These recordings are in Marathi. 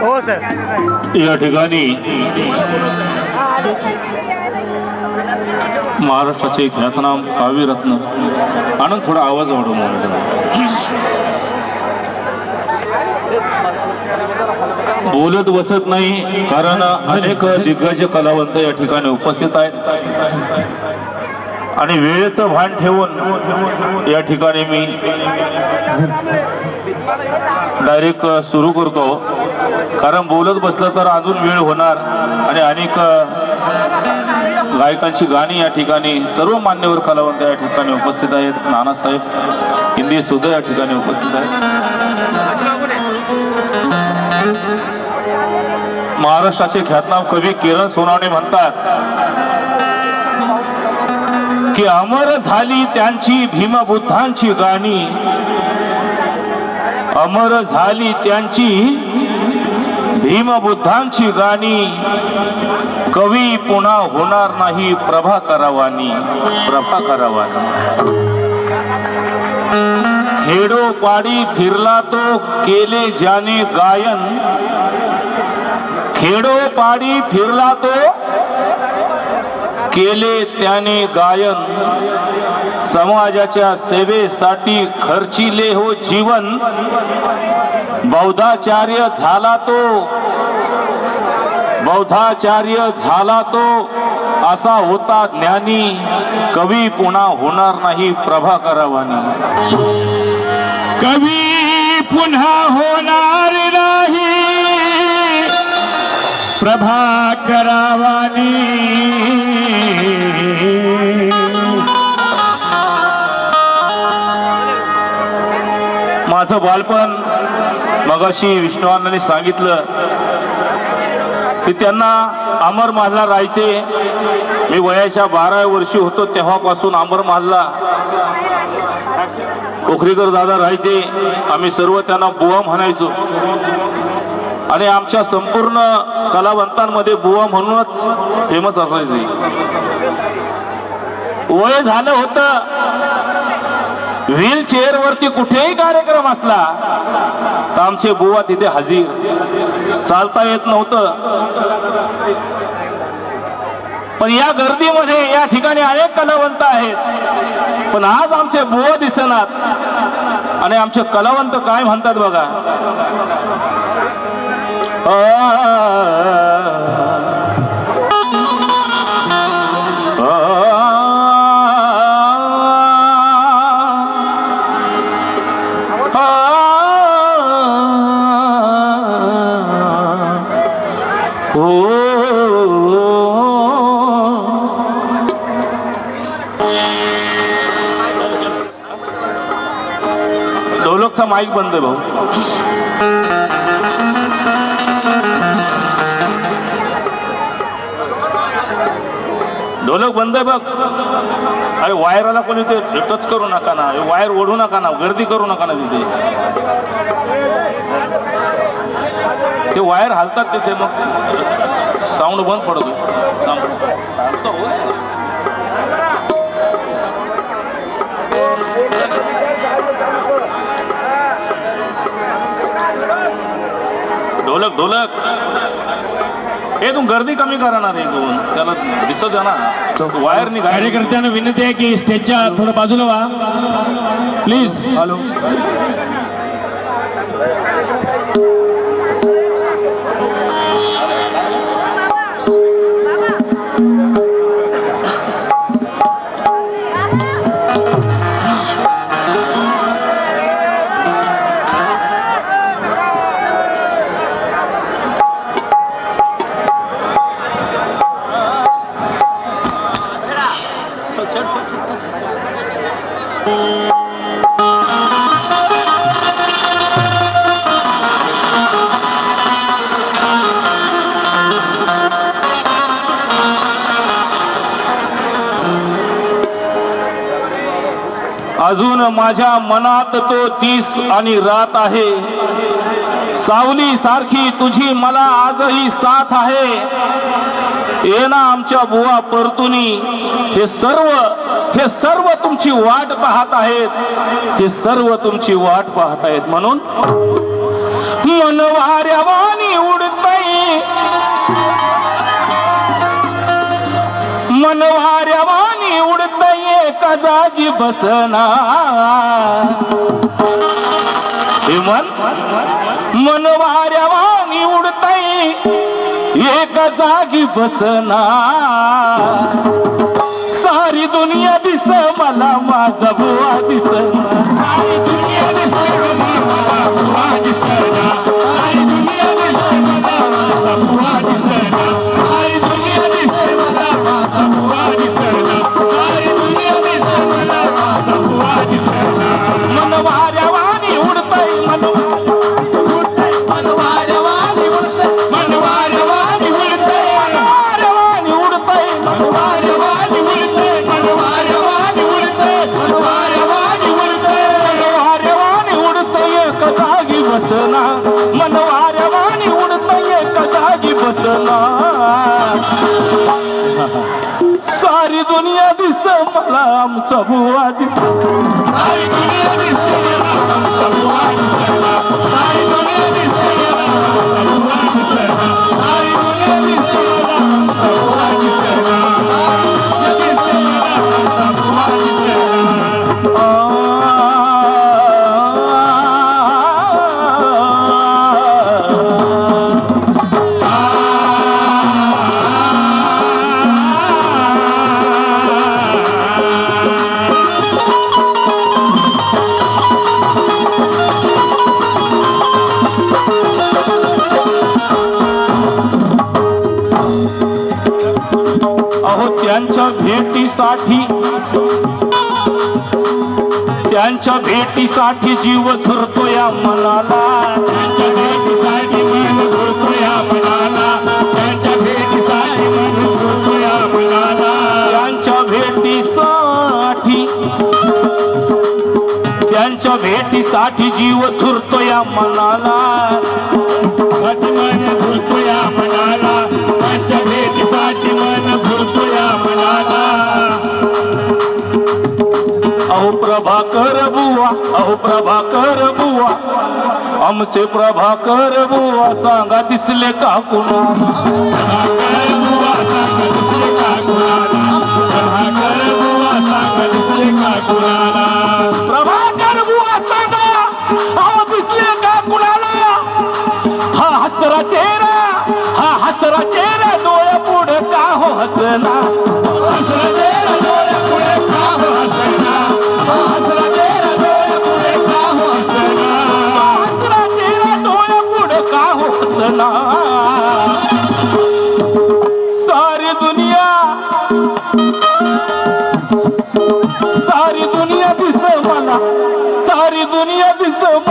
हो, या ठिकाणी महाराष्ट्राचे ख्यातनाम काव्यरत्न आनंद थोडा आवाज वाढव बोलत बसत नाही कारण अनेक दिग्गज कलावंत या ठिकाणी उपस्थित आहेत. आणि वेळेचं भान ठेवून या ठिकाणी मी डायरेक्ट सुरू करतो. कारण बोलत बसलं तर अजून वेळ होणार. आणि अनेक गायकांची गाणी या ठिकाणी सर्व मान्यवर कलावंत या ठिकाणी उपस्थित आहेत. नानासाहेब हिंदी सुद्धा या ठिकाणी उपस्थित आहेत. महाराष्ट्राचे ख्यातनाम कवी किरण सोनावणे म्हणतात की अमर झाली त्यांची भीमबुद्धांची गाणी. अमर झाली त्यांची भीमबुद्धांची गाणी. कवी पुन्हा होणार नाही प्रभा करावानी प्रभा करावानी खेडोपाडी फिरला तो केले ज्याने गायन. खेडोपाडी फिरला तो केले त्याने गायन. समाजाच्या सेवेसाठी खर्चिले हो जीवन. बौद्धाचार्य झाला तो. बौद्धाचार्य झाला तो. असा होता ज्ञानी. कवी पुन्हा होणार नाही प्रभाकरवानी कवी पुन्हा होणार नाही. प्रभा माझं बालपण मगाशी विष्णुवानाने सांगितलं की त्यांना अमर राहायचे. मी वयाच्या बारा वर्षी होतो तेव्हापासून अमर महलला दादा राहायचे. आम्ही सर्व त्यांना बुवा म्हणायचो. आणि आमच्या संपूर्ण कलावंतांमध्ये बुवा म्हणूनच फेमस असायचे. वय झालं होतं व्हील चेअर वरती कुठेही कार्यक्रम असला तर आमचे बुवा तिथे हजीर. चालता येत नव्हतं. पण या गर्दीमध्ये या ठिकाणी अनेक कलावंत आहेत. पण आज आमचे बुवा दिसणार. आणि आमचे कलावंत काय म्हणतात बघा? ढोलकचा माईक बंद आहे भाऊ। ढोलक बंद आहे बघ. अरे वायराला कोणी ते टच करू नका ना. वायर ओढू नका ना. गर्दी करू नका ना तिथे. ते वायर हालतात तिथे मग. साऊंड बंद पडतो. ढोलक ढोलक. हे तू गर्दी कमी करणार आहे तू त्याला दिसत आहे ना. वायर निघाय कार्यकर्त्यांना विनंती आहे की स्टेजच्या थोडं बाजूला व्हा प्लीज हॅलो माझ्या मनात तो तीस आणि रात आहे. सावली सारखी तुझी मला आजही साथ आहे. ये ना आमच्या बुवा परतुनी. हे सर्व हे सर्व तुमची वाट पाहत आहेत. हे सर्व तुमची वाट पाहत आहेत. म्हणून मन एका जागी बसना मन मन वाऱ्या वाणी उडताय एका जागी बसना सारी दुनिया दिस मला माझा बुवा दिस सारी दुनिया दिस मला माझा बुवा दिसना जागी बसना सारी दुनिया दिस मला आमचा बुवा दिस सारी त्यांच्या भेटीसाठी त्यांच्या भेटीसाठी जीव धरतो या मनाला त्यांच्या भेटीसाठी मन धरतो या मनाला त्यांच्या भेटीसाठी मन धरतो या मनाला त्यांच्या भेटीसाठी त्यांच्या भेटीसाठी जीव झुरतो या मनाला मन झुरतो या मनाला प्रभाकर बुवा अहो प्रभाकर बुवा. आमचे प्रभाकर बुवा सांगा दिसले का कुणा? प्रभाकर बुवा सांगा दिसले का कुणाला प्रभाकर बुवा सांगा दिसले का कुणाला अहो दिसले का कुणाला? हा हसरा चेहरा हा हसरा चेहरा डोळ्या पुढे का हो हसना?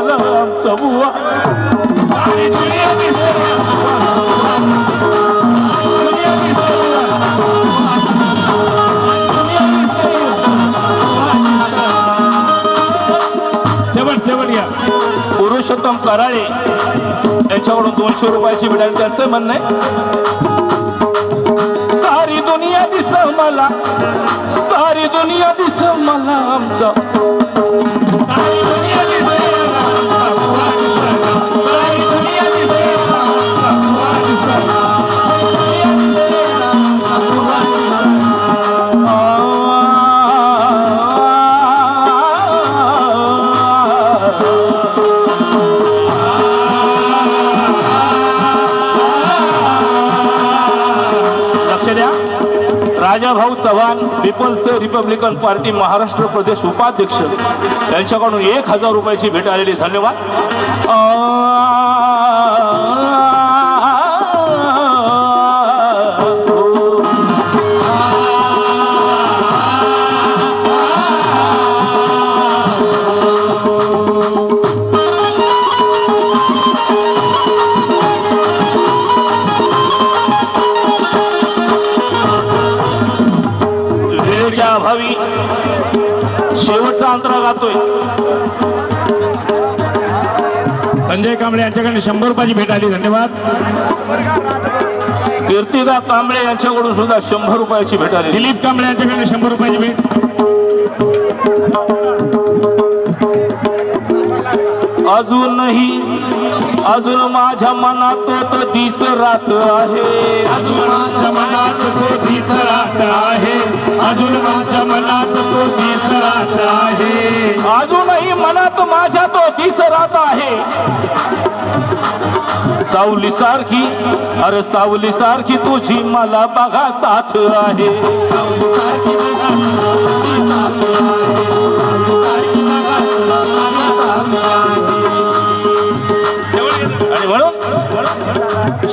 दिस आमचा बुवा या. पुरुषोत्तम कराळे याच्याकडून दोनशे रुपयाची मिळाली. त्याचं म्हणणं आहे सारी दुनिया दिस मला सारी दुनिया दिस मला आमचा. Rajabhau Chavan people's republican party Maharashtra प्रदेश उपाध्यक्ष यांच्याकडून एक हजार रुपयाची भेट आलेली. धन्यवाद. शेवटचा अंतरा गातोय संजय कांबळे यांच्याकडे शंभर रुपयाची भेट आली धन्यवाद. कीर्तिदा कांबळे यांच्याकडून सुद्धा शंभर रुपयाची भेट आलेली दिलीप कांबळे यांच्याकडे शंभर रुपयाची भेट. अजूनही अजून माझ्या मनात तो दिस राहत आहे. अजून माझ्या मनात तो दिस राहत आहे. अजून माझ्या मनात तो दिस राहत आहे. अजूनही मनात माझ्या तो दिस राहत आहे. सावली सारखी अरे सावली सारखी तुझी मला बघा साथ आहे. आणि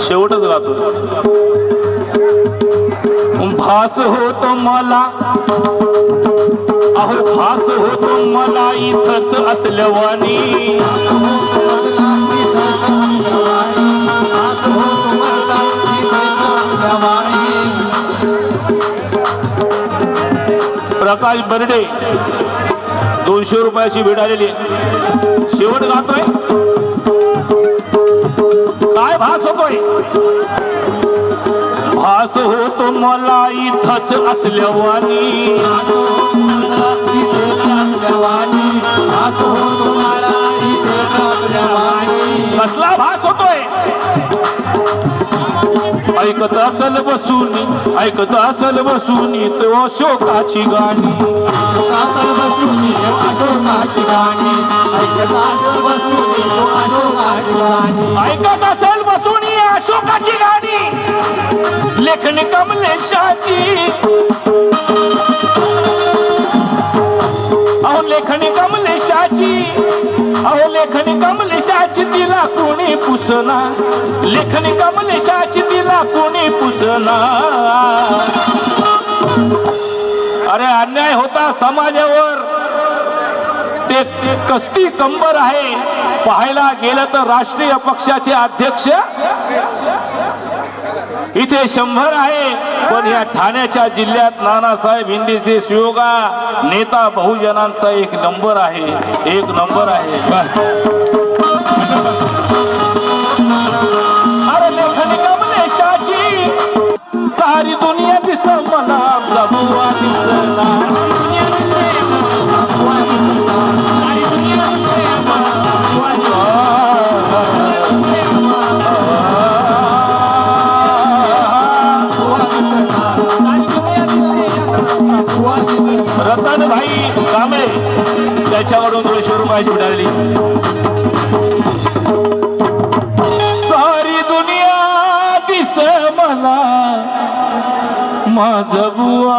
शेवटच गातो भास होतो मला. अहो भास होतो मला इथंच असल्यावानी. प्रकाश बर्डे दोनशे रुपयाची भेट आलेली आहे. शेवट गातोय काय भास होतोय भास होतो मला इथंच असल्यावानी. ऐकत असल बसून ऐकत असल बसून तो अशोकाची गाणी. ऐकत असेल बसून ही अशोकाची गाणी. लेखन कमलेशाची. अहो लेखनी अहो लेखनी कमलेशाची तिला कोणी पुसना? लेखनी कमलेशाची तिला कोणी पुसना? अरे अन्याय होता समाजावर. ते ते कस्ती कंबर आहे. पाहायला गेलं तर राष्ट्रीय पक्षाचे अध्यक्ष इथे शंभर आहे. पण या ठाण्याच्या जिल्ह्यात नानासाहेब हिंदीचे सुयोगा नेता बहुजनांचा एक नंबर आहे. एक नंबर आहे. अरे सारी दुनिया दिस मला बुवा दिसला पाहिजे रुपयाची सारी दुनिया दिस मला. माझ बुवा